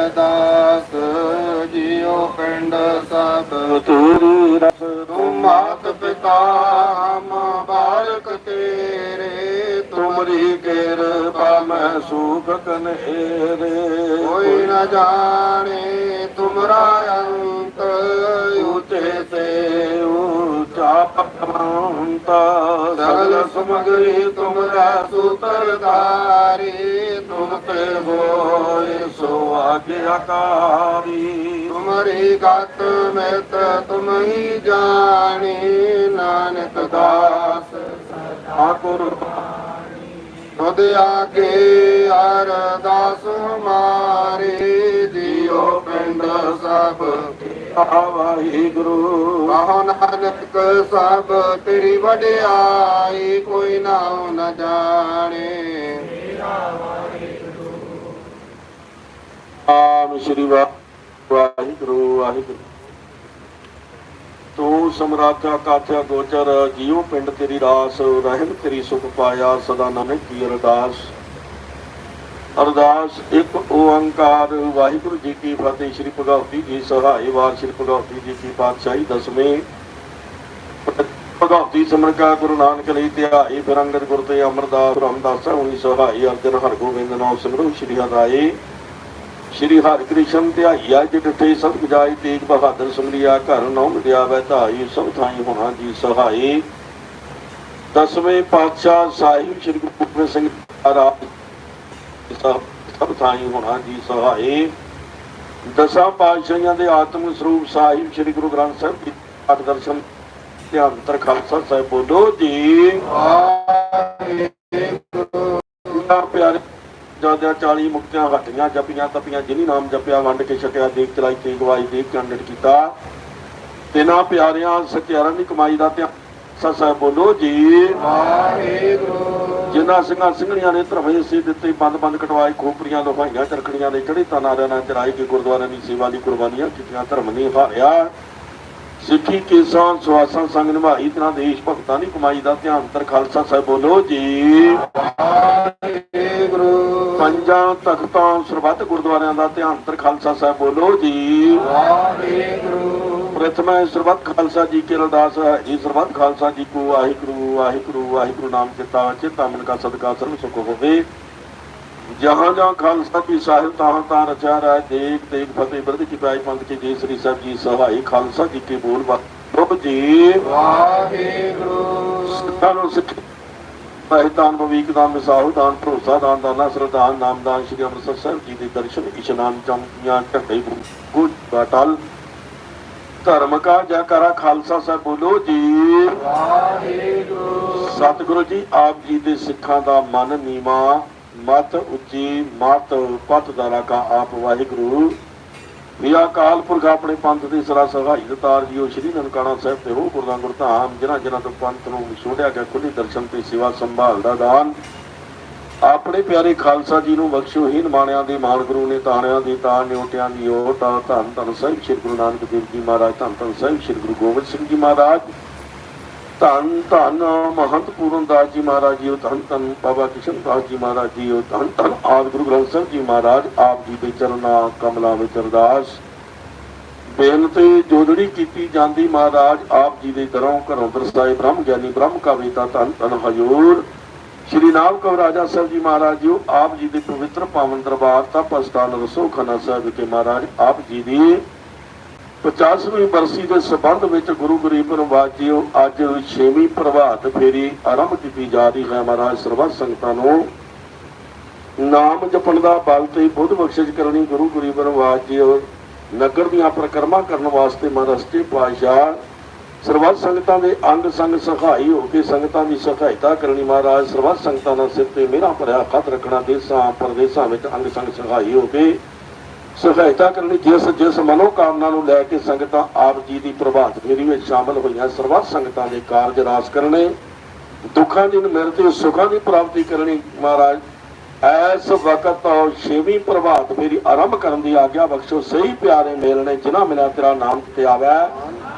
ਅਰਦਾਸ ਜੀਉ ਪਿੰਡ ਸਭ। ਤੇਰੀ ਰਸ ਤੁਮ ਮਾਤ ਪਿਤਾ ਹਮ ਬਾਲਕ ਤੇਰੇ ਤੁਮਰੀ ਕਿਰਪਾ ਮੈਂ ਸੁਖ ਕਨੇਰੇ ਕੋਈ ਨ ਜਾਣੇ ਤੁਮਰਾ ਅੰਤ ਪਖਮੰਤਾ ਸਗਲ ਸਮਗਰੀ ਤੁਮਰਾ ਸੂਤਰਧਾਰੀ ਤੁਮ ਤੇ ਹੋਏ ਸੋ ਆਗਿਆਕਾਰੀ ਤੁਮਰੀ ਗਤ ਮਿਤ ਤੁਮ ਹੀ ਜਾਣੀ ਨਾਨਕ ਦਾਸ ਠਾਕੁਰ। ਤੁਧ ਆਗੇ ਅਰਦਾਸ ਹਮਾਰੇ ਜੀਉ ਪਿੰਡ ਸਭ ਵਾਹਿਗੁਰੂ। ਕਹੋ ਨਾਨਕ ਸਭ ਤੇਰੀ ਵਡਿਆਈ ਕੋਈ ਨਾਉ ਨ ਜਾਣੇ। ਆਮ ਸ਼੍ਰੀ ਵਾਹਿਗੁਰੂ ਵਾਹਿਗੁਰੂ। ਤੂੰ ਸਮਰਾਥਾ ਕਾਥਿਆ ਗੋਚਰ ਜੀਉ ਪਿੰਡ ਤੇਰੀ ਰਾਸ ਰਹਿਮ ਤੇਰੀ ਸੁਖ ਪਾਇਆ ਸਦਾ ਨਾਨਕ ਕੀ ਅਰਦਾਸ। ਅਰਦਾਸ, ਇੱਕ ਓੰਕਾਰ। ਵਾਹਿਗੁਰੂ ਜੀ ਕੀ ਫਤਿਹ। ਸ੍ਰੀ ਭਗਵਤੀ ਜੀ ਸਹਾਈ ਵਾਰ। ਸ੍ਰੀ ਭਗਵਤੀ ਜੀ ਕੀ ਪਾਤਸ਼ਾਹੀ। ਦਸਵੇਂ ਭਗਵਤੀ ਸਿਮਰਨ ਕਾ ਗੁਰੂ ਨਾਨਕ ਲਈ ਧਿਆਈ ਫਿਰੰਗਤ ਗੁਰ ਤੇ ਅਮਰਦਾਸ ਰਾਮਦਾਸ ਹੁਣੀ ਸਹਾਈ ਅਰਜਨ ਹਰਗੋਬਿੰਦ ਨਾਮ ਸਿਮਰੂ ਸ੍ਰੀ ਹਰਾਏ ਸ਼੍ਰੀ ਹਰਿਕ੍ਰਿਸ਼ਨ ਧਿਆਈਆ ਜਿ ਡਿਠੇ ਸਭ ਗੁਜਾਈ ਤੇਗ ਬਹਾਦਰ ਸੁਮਰੀਆ ਘਰ ਨੌ ਮਿਲਿਆ ਵੈ ਧਾਈ ਸਭ ਥਾਈ ਹੋਣਾ ਜੀ ਸਹਾਈ। ਦਸਵੇਂ ਪਾਤਸ਼ਾਹ ਸਾਹਿਬ ਸ੍ਰੀ ਗੁਰੂ ਗੋਬਿੰਦ ਸਿੰਘ ਮਹਾਰਾਜ ਸਭ ਸਭ ਥਾਈ ਹੋਣਾ ਜੀ ਸਹਾਈ। ਦਸਾਂ ਪਾਤਸ਼ਾਹੀਆਂ ਦੇ ਆਤਮ ਸਰੂਪ ਸਾਹਿਬ ਸ੍ਰੀ ਗੁਰੂ ਗ੍ਰੰਥ ਸਾਹਿਬ ਜੀ, ਪਾਠ ਦਰਸ਼ਨ, ਧਿਆਨ ਤਰ ਖਾਲਸਾ ਸਾਹਿਬ ਬੋਲੋ ਜੀ। ਨਾ ਪਿਆਰੇ ਜਾਦਿਆ 40 ਮੁਕਤਿਆਂ ਹਟੀਆਂ, ਜਪੀਆਂ ਤਪੀਆਂ, ਜਿਨੀ ਨਾਮ ਜਪਿਆ, ਵੰਡ ਕੇ ਛਕਿਆ, ਦੇਖ ਚਲਾਈ ਤੇ ਗਵਾਈ, ਦੇਖ ਕੰਡਟ ਕੀਤਾ। ਤਿਨਾ ਪਿਆਰਿਆਂ ਸਚਿਆਰਾਂ ਦੀ ਕਮਾਈ ਦਾ ਧਿਆਨ ਸਾ ਬੋਲੋ ਜੀ। ਵਾਹਿਗੁਰੂ। ਜਿਨ੍ਹਾਂ ਸਿੰਘਾਂ ਸਿੰਘਣੀਆਂ ਨੇ ਧਰਮੇ ਸੀ ਦਿੱਤੇ ਬੰਦ ਬੰਦ ਕਟਵਾਏ ਖੋਪਰੀਆਂ ਲੋਹਾਈਆਂ, ਚਰਖੜੀਆਂ ਦੇ ਚੜੇ ਤਨਾਰਿਆਂ ਨਾਲ ਚਰਾਈ ਕੇ ਗੁਰਦੁਆਰਿਆਂ ਦੀ ਸੇਵਾ ਲਈ ਕੁਰਬਾਨੀਆਂ ਕੀਤੀਆਂ ਧਰਮ ਨੇ ਹਾਰਿਆ। ਸਿੱਖੀ ਕੇਸਾਂ ਸਵਾਸਾਂ ਸੰਗ ਨਿਭਾਈ, ਤਰ੍ਹਾਂ ਦੇਸ਼ ਭਗਤਾਂ ਦੀ ਕਮਾਈ ਦਾ ਧਿਆਨ ਤਰ ਖਾਲਸਾ ਸਾਹਿਬ ਬੋਲੋ ਜੀ। ਵਾਹਿਗੁਰੂ ਪੰਜਾਂ ਤਖਤਾਂ ਸਰਬੱਤ ਗੁਰਦੁਆਰਿਆਂ ਦਾ ਧਿਆਨ ਤਰ ਖਾਲਸਾ ਸਾਹਿਬ ਬੋਲੋ ਜੀ। ਵਾਹਿਗੁਰੂ ਪ੍ਰਥਮੇ ਸਰਬੱਤ ਖਾਲਸਾ ਜੀ ਕੀ ਅਰਦਾਸ ਹੈ। ਜੀ ਸਰਬੱਤ ਖਾਲਸਾ ਜੀ ਕੋ ਵਾਹਿਗੁਰੂ ਵਾਹਿਗੁਰੂ ਵਾਹਿਗੁਰੂ ਨਾਮ ਚਿਤਾ ਚਿਤਾ ਮਨ ਕਾ ਸਦਕਾ ਸਰਬ ਸੁਖ ਹੋਵੇ। ਜਹਾਂ ਜਹਾਂ ਖਾਲਸਾ ਕੀ ਸਾਹਿਬ ਤਾਹਾਂ ਤਾਂ ਰਚਾ ਰਹਿ ਦੇਖ ਦੇਖ ਫਤਿਹ ਬਿਰਧ ਕੀ ਪਾਈ ਪੰਥ ਕੀ ਜੀ ਸ੍ਰੀ ਸਾਹਿਬ ਜੀ ਸਹਾਈ ਖਾਲਸਾ ਜੀ ਕੇ ਬੋਲ ਬਾਬਾ ਜੀ। ਵਾਹਿਗੁਰੂ। ਨੂੰ ਸਿੱਖ ਪਹਿਤਾਨ ਭਵੀਕ ਦਾਨ ਭਰੋਸਾ ਦਾਨ ਦਾਨਾ ਸਰਦਾਨ ਨਾਮਦਾਨ ਸ਼੍ਰੀ ਅੰਮ੍ਰਿਤਸਰ ਸਾਹਿਬ ਜੀ ਦੇ ਦਰਸ਼ਨ ਇਸ਼ਨਾਨ ਚੌਂਕੀਆਂ ਢੱਡੇ ਗੁੱਜ ਬਾਟਲ ਧਰਮ ਕਾ ਜੈਕਾਰਾ ਖਾਲਸਾ ਸਾਹਿਬ ਬੋਲੋ ਜੀ। ਵਾਹਿਗੁਰੂ ਸਤਿਗੁਰੂ ਜੀ, ਆਪ ਜੀ ਦੇ ਸਿੱਖਾਂ ਦਾ ਮਨ ਨੀਵਾ, ਮਤ ਉੱਚੀ, ਮਤ ਪਤ ਦਾ ਰਾਕਾ ਆਪ ਵਾਹਿਗੁਰੂ। ਵੀ ਅਕਾਲ ਪੁਰਖ ਆਪਣੇ ਪੰਥ ਦੀ ਸਰਾ ਸਹਾਈ ਦਤਾਰ ਜੀਓ, ਸ਼੍ਰੀ ਨਨਕਾਣਾ ਸਾਹਿਬ ਤੇ ਹੋ ਗੁਰਦਾਂ ਗੁਰਧਾਮ ਜਿਨ੍ਹਾਂ ਜਿਨ੍ਹਾਂ ਤੋਂ ਪੰਥ ਨੂੰ ਛੋੜਿਆ ਗਿਆ ਖੁੱਲੀ ਦਰਸ਼ਨ ਤੇ ਸੇਵਾ ਸੰਭਾਲ ਦਾ ਦਾਨ। ਆਪਣੇ ਪਿਆਰੇ ਖਾਲਸਾ ਜੀ ਨੂੰ ਬਖਸ਼ੋ ਹੀ ਦੇ ਮਾਨ ਗੁਰੂ ਨੇ ਤਾਣਿਆਂ ਦੀ ਤਾਣ ਨਿਉਟਿਆਂ ਦੀ ਓਟ ਆ ਧੰਨ ਧੰਨ ਸਾਹਿਬ ਸ੍ਰੀ ਗੁਰੂ ਨਾਨਕ ਦੇਵ ਜੀ ਮਹਾਰਾਜ, ਧੰਨ ਧੰਨ ਸਾਹਿਬ ਸ੍ਰੀ ਗੁਰੂ ਗੋਬਿੰਦ ਸਿੰਘ ਜੀ ਮਹਾਰਾਜ। ਧੰਨ ਧੰਨ ਮਹੰਤ ਪੂਰਨ ਦਾਸ ਜੀ ਮਹਾਰਾਜ ਜੀ ਧੰਨ ਧੰਨ ਬਾਬਾ ਕਿਸ਼ਨ ਦਾਸ ਜੀ ਮਹਾਰਾਜ ਜੀ ਧੰਨ ਧੰਨ ਆਦਿ ਗੁਰੂ ਗ੍ਰੰਥ ਸਾਹਿਬ ਜੀ ਮਹਾਰਾਜ, ਆਪ ਜੀ ਦੇ ਚਰਨਾਂ ਕਮਲਾਂ ਵਿੱਚ ਅਰਦਾਸ। ਬੇਨਤੀ ਜੋਦੜੀ ਕੀਤੀ ਜਾਂਦੀ ਮਹਾਰਾਜ, ਆਪ ਜੀ ਦੇ ਦਰੋਂ ਘਰੋਂ ਦਰਸਾਏ ਬ੍ਰਹਮ ਗਿਆਨੀ ਬ੍ਰਹਮ ਕਾ ਵੇਤਾ ਧੰਨ ਧੰਨ ਹਜੂਰ। ਸ਼੍ਰੀ ਨਾਮ ਕਵ ਰਾਜਾ ਸਾਹਿਬ ਜੀ ਮਹਾਰਾਜ ਜੀ ਆਪ ਜੀ ਦੇ ਪਵਿੱਤਰ ਪਾਵਨ ਦਰਬਾਰ ਤਪ ਅਸਥਾਨ ਰਸੋ ਖਨਾ ਸਾਹਿਬ ਵਿਖੇ ਮਹਾਰਾਜ, ਆਪ ਜੀ ਦੀ 50ਵੀਂ ਬਰਸੀ ਦੇ ਸਬੰਧ ਵਿੱਚ ਗੁਰੂ ਗਰੀਬ ਨਿਵਾਜ ਜੀ ਅੱਜ 6ਵੀਂ ਪ੍ਰਭਾਤ ਫੇਰੀ ਆਰੰਭ ਕੀਤੀ ਜਾ ਰਹੀ ਹੈ ਮਹਾਰਾਜ, ਸਰਬੱਤ ਸੰਗਤਾਂ ਨੂੰ। ਨਾਮ ਜਪਣ ਦਾ ਬਲ ਤੇ ਬੁੱਧ ਬਖਸ਼ਿਸ਼ ਕਰਨੀ ਗੁਰੂ ਗਰੀਬ ਨਿਵਾਜ ਜੀ ਨਗਰ ਦੀਆਂ ਪ੍ਰਕਰਮਾ ਕਰਨ ਵਾਸਤੇ ਮਹਾਰਾਸ਼ਟਰੀ ਪਾਤਸ਼ਾਹ ਸਰਬੱਤ ਸੰਗਤਾਂ ਦੇ ਅੰਗ ਸੰਗ ਸਹਾਈ ਹੋ ਕੇ ਸੰਗਤਾਂ ਦੀ ਸਹਾਇਤਾ ਕਰਨੀ ਮਹਾਰਾਜ, ਸਰਬੱਤ ਸੰਗਤਾਂ ਦਾ ਸਿਰ ਤੇ ਮੇਰਾ ਭਰਿਆ ਖਤ ਰੱਖਣਾ ਦੇਸਾਂ, ਪਰਦੇਸਾਂ ਵਿੱਚ ਅੰਗ ਸੰਗ ਸਹਾਈ ਹੋ ਕੇ ਸਹਾਇਤਾ ਕਰਨੀ, ਜਿਸ ਜਿਸ ਮਨੋ ਕਾਮਨਾ ਨੂੰ ਲੈ ਕੇ ਸੰਗਤਾਂ ਆਪ ਜੀ ਦੀ ਪ੍ਰਭਾਤ ਫੇਰੀ ਵਿੱਚ ਸ਼ਾਮਲ ਹੋਈਆਂ, ਸਰਬੱਤ ਸੰਗਤਾਂ ਦੇ ਕਾਰਜ ਰਾਸ ਕਰਨੇ, ਦੁੱਖਾਂ ਦੀ ਨਿਮਰਤੀ ਸੁੱਖਾਂ ਦੀ ਪ੍ਰਾਪਤੀ ਕਰਨੀ ਮਹਾਰਾਜ, ਐਸ ਵਕਤ ਛੇਵੀਂ ਪ੍ਰਭਾਤ ਫੇਰੀ ਆਰੰਭ ਕਰਨ ਦੀ ਆਗਿਆ ਬਖਸ਼ੋ, ਸਹੀ ਪਿਆਰੇ ਮੇਲਣੇ ਜਿਨ੍ਹਾਂ ਮਿਲਿਆ ਤੇਰਾ ਨਾਮ ਤੇ ਆਵੈ।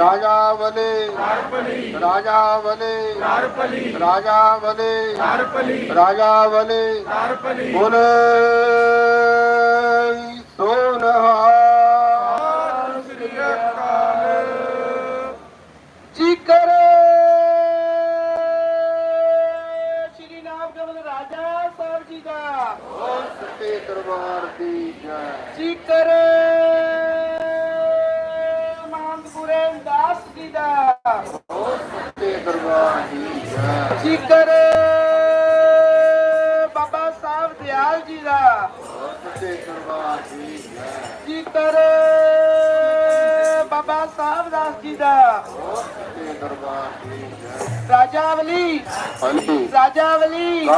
ਰਾਜਾ ਬਲੇ ਰਾਜਾ ਬਲੇ ਰਾਜਾ ਬਲੇ ਰਾਜਾ ਬਲੇ ਬੋਲੇ ਸੋਨਹਾਰ ਜੀ ਕਰੇ। ਸ਼੍ਰੀ ਨਾਮ ਕਮਲ ਰਾਜਾ ਸਾਹਿਬ ਜੀ ਦਾ। ਸੱਚੇ ਦਰਬਾਰ ਦੀ ਜੈ। ਜੀ ਕਰੇ। ਕਰੇ ਬਾਬਾ ਸਾਹਿਬ ਦਿਆਲ ਜੀ ਦਾ। ਜੈ ਕਰੇ ਬਾਬਾ ਸਾਹਿਬ ਦਾਸ ਜੀ ਦਾ। ਰਾਜਾਵਲੀ ਹਾਂਜੀ। ਰਾਜਾਵਲੀ